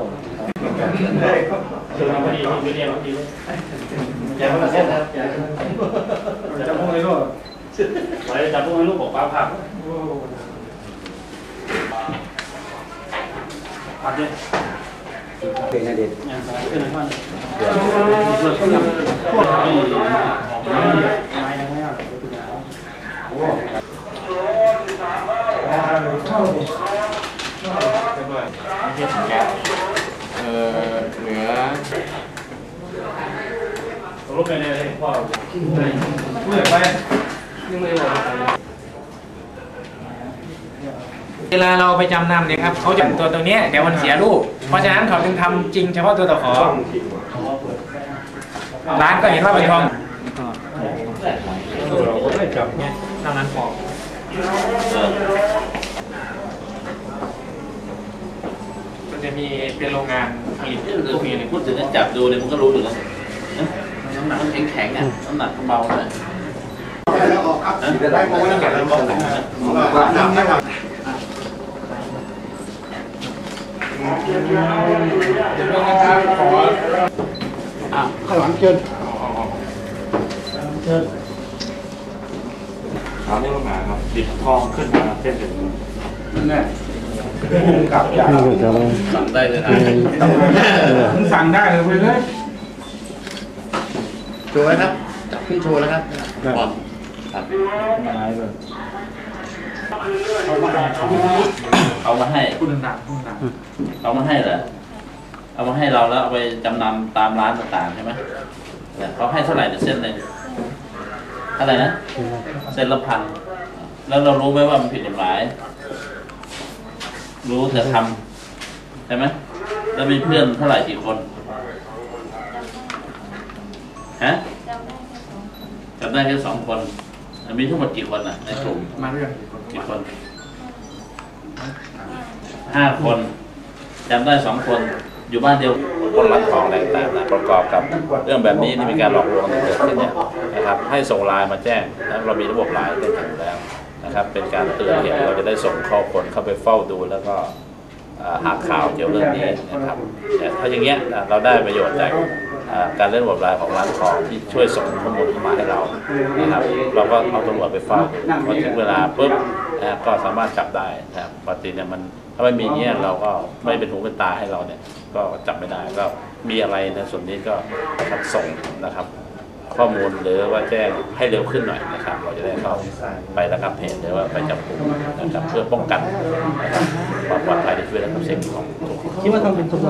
อเราพอดีมีเรียนเลยอย่ามาเส้นนะอย่าจะพูดเลยก็ไว้จับพวกให้ลูกบอกป้าผักผักเนี่ยเป็นไงเด็ดยังสบายขึ้นนะพ่อเนี่ยเลิกก็ยังพวกที่ไม่ยังไม่เอาไปถึงแล้วเอ อเหนือตกลงไปเลยพ่อพูดไปเวลาเราไปจำนำเนี่ยครับเขาจะตัวตัวนี้เดี๋ยวมันเสียรูป เพราะฉะนั้นเขาจึงทำจริงเฉพาะตัวตะขอร้านก็เห็นว่าเป็นทองเราก็ได้จับเนี่ยเท่านั้นพอมัน จะมีเป็นโรงงานผลิตพวกนี้เลยพูดถึงการจับดูเนี่ยมันก็รู้อยู่แล้วน้ำหนักมันแข็งแข็งๆอะน้ำหนักมันเบาเลยจะได้โมงแล้วกันแล้วก็อะข้างหลังเชิญขาไม่ต้องหนาครับดิบทองขึ้นมาเส้นถึงนั่นแน่ พุ่งกลับจากสั่งได้เลยนะมึงสั่งได้เลยไปเลยโชว์แล้วครับ จับขึ้นโชว์แล้วครับพอครับเอามาให้พูดดังๆพูดดังเอามาให้เหรอเอามาให้เราแล้วเอาไปจำนำตามร้านต่างๆใช่ไหมเนี่ยเขาให้เท่าไหร่เนี่ยเส้นหนึ่งเท่าไหร่นะ เส้นละพัน แล้วเรารู้ไหมว่ามันผิดกฎหมาย รู้แต่ทำใช่ไหมแล้วมีเพื่อนเท่าไหร่กี่คนฮะจำได้แค่สองคน มีทั้งหมดกี่คนอะในกลุ่มๆมาเรื่องกี่คนห้าคนจำได้สองคนอยู่บ้านเดียวคนรัดทองแรงต่างๆประกอบกับเรื่องแบบนี้ที่มีการหลอกลวงเกิดขึ้นเนี่ยนะครับให้ส่งไลน์มาแจ้งนะเรามีระบบไลน์เต็มอยู่แล้ว นะครับเป็นการเตือนเหตุเราจะได้ส่งข้อคนเข้าไปเฝ้าดูแล้วก็หาข่าวเกี่ยวเรื่องนี้นะครับแต่ถ้าอย่างเงี้ยเราได้ประโยชน์จากการเล่นระบบไลน์ของร้านทองที่ช่วยส่งข้อมูลเข้ามาให้เรานะครับ เราก็เอาตำรวจไปเฝ้าพอถึงเวลาปุ๊บก็สามารถจับได้นะครับปกติเนี่ยมันถ้าไม่มีเงี้ยเราก็ไม่เป็นหูเป็นตาให้เราเนี่ยก็จับไม่ได้ก็มีอะไรในส่วนนี้ก็ส่งนะครับ ข้อมูลหรือว่าแจ้งให้เร็วขึ้นหน่อยนะครับ เราจะได้เข้าไประงับเหตุหรือว่าไปจับกลุ่มนะครับเพื่อป้องกันนะครับความปลอดภัยในชีวิตและทรัพย์สินของทุกคน คิดว่าทำเป็นตัว